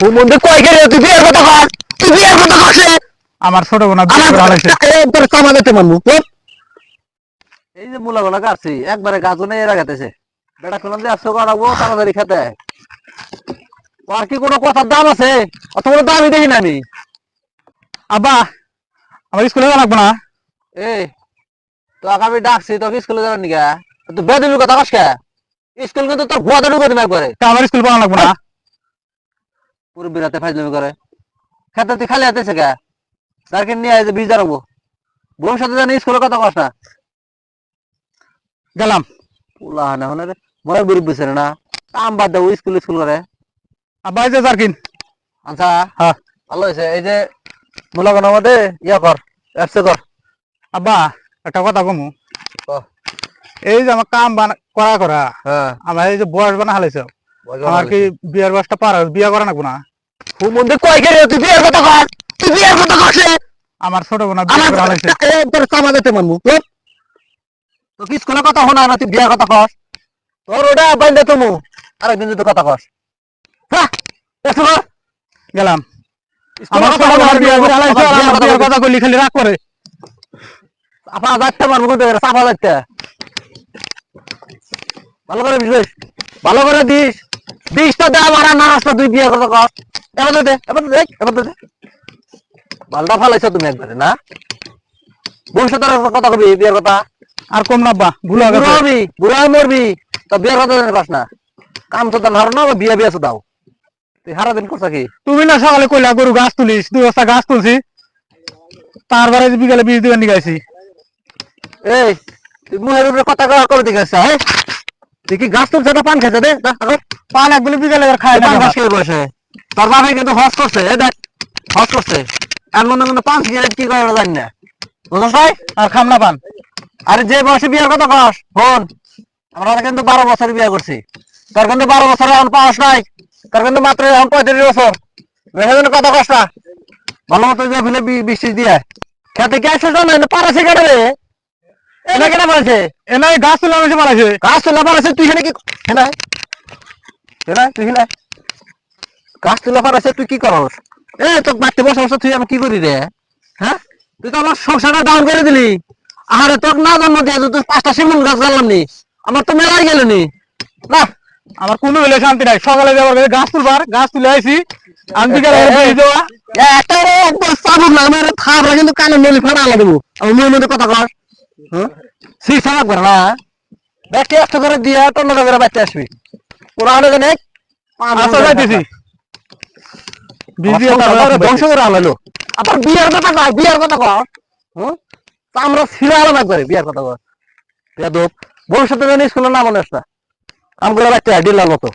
হুমন্দে কয় গেলে? তুই বিয়ের কথা কর তুই বিয়ের কথা কর আমার ছোট বোন তোর কামা দিতে মানবো এই যে মূলা গুলা কাটছি একবারে গাছ নেই এরা গেতেছে। বেটা কোন দিয়ে আসছো করাবো তাড়াতাড়ি খেতে। আর কি কোনো কথার দাম আছে? অত বড় দামই দেখি না আমি। আব্বা আমার স্কুলে যাওয়া লাগবে না। এই তো আমি ডাকছি তোকে স্কুলে যাবেন নিকা তুই বেদিবি কথা কস কে? স্কুল কিন্তু তোর ভুয়া একবারে। তা আমার স্কুল পড়া লাগবে না। পুরো বিরাতে ফাইজলামি করে। খেতে তুই খালি হাতেছে কে স্যারকে নিয়ে আয় বীজ রাখব ভবিষ্যতে জানি স্কুলে কথা কস না। গেলাম। পুলা না হলে মনে গরিব বসে না। কাম বাদ দেবো স্কুল স্কুল করে। আব্বা এই যে জারকিন। আচ্ছা। হ্যাঁ। ভালো হয়েছে এই যে মূলাগনের মধ্যে ইয়া কর অ্যাপসে কর। আব্বা একটা কথা কমু। এই যে আমার কাম বানা করা করা। হ্যাঁ। আমার এই যে বয়স বানা হালাইছে। আমার কি বিয়ার বয়সটা পার? বিয়া করা লাগবে না? হুমন্দে কয় গেলে তুই বিয়ের কথা কর তুই বিয়ের কথা কর আমার ছোট বোন হালাইছে তোর তো কি কথা না তুই বিয়ার কথা কস? তোর ওটা বাইন্দে তুমি আরেকদিন যদি কথা হ্যাঁ গেলাম। আমার কথা ছোট বোন বলবি, বিয়া করে হালাইছে আমার কথা বিয়ার বলবি। কথা কইলি খালি রাগ করে। আপা যাচ্ছে পারব কিন্তু চাপা যাচ্ছে ভালো করে বুঝলিস ভালো করে দিস। দিসটা দে আমার নারাজটা তুই বিয়ে কথা কর এবার তো দে এবার তো দে এবার তো দে ভালটা ফালাইছ তুমি একবারে না? কথা কবি বিয়ের কথা। আর কম না ভুল মরবি তো বিয়ের কথা জানি কস না। কাম তো হারো না বিয়ে বিয়ে দাও তুই হারা দিন করছা কি? তুমি না সকালে কইলা গরু গাছ তুলিস দুই বস্তা গাছ তুলছি। তারপরে বিকালে বীজ দিবেন নিগাইছি এই তুই মুহের উপরে কথা কওয়া করে দিকে হ্যাঁ? তুই কি গাছ তুলছে পান খেতে দে পান একগুলি বিকালে না খেয়ে বসে। তোর বাবা কিন্তু হজ করছে এই দেখ হজ করছে। এর মধ্যে কিন্তু পান সিগারেট কি করে জানি না। বুঝছ ভাই? আর খাম না পান। আরে যে বয়সে বিয়ের কথা কস ফোন আমরা কিন্তু বারো বছর বিয়ে করছি। তোর কিন্তু বারো বছর এখন পাস নাই তোর কিন্তু মাত্র এখন পঁয়ত্রিশ বছর। বেশি দিন কথা কস না। ভালো মতো যে ফেলে বৃষ্টি দিয়ে। খেতে কে আসছে জানো পারাছে কেটে রে? এটা কেটে পারাছে এনাই গাছ তুলে মারাইছে গাছ তোলা পারাছে তুই এখানে কি হেনাই তুই হেনাই গাছ তোলা পারাছে তুই কি করস? এ তোর বাড়তে বসে বসে তুই আমি কি করি রে? হ্যাঁ? তুই তো আমার সংসারটা ডাউন করে দিলি। আরে তোর না জন্ম দিয়ে তুই পাঁচটা সেমন গাছ গালাম নি। আমার তো মেলাই গেল নি। না আমার কোনো হইলে শান্তি নাই। সকালে যাবার গেলে গাছ তুলবার গাছ তুলে আইছি। আমি বিকালে দেওয়া একটা চাবুক না আমার থাবরা কিন্তু কানে নলি ফাটা আলা দেবো। আমি মনে মধ্যে কথা কর হ্যাঁ? সেই সারাক করে না। ব্যাগটি একশো করে দিয়ে টন্ডা করে বাচ্চা আসবি। ওরা হলে জানে আচ্ছা যাইতেছি বীজ দিয়ে তারপরে আসব। ধ্বংস করে আলালো। আবার বিয়ার কথা কর বিয়ার কথা কর তা আমরা ছিঁড়ে আলাদা করে বিয়ার কথা ভবিষ্যতে জানিস স্কুলের নাম মনে আসনা আমগুলো ডিলার মতো।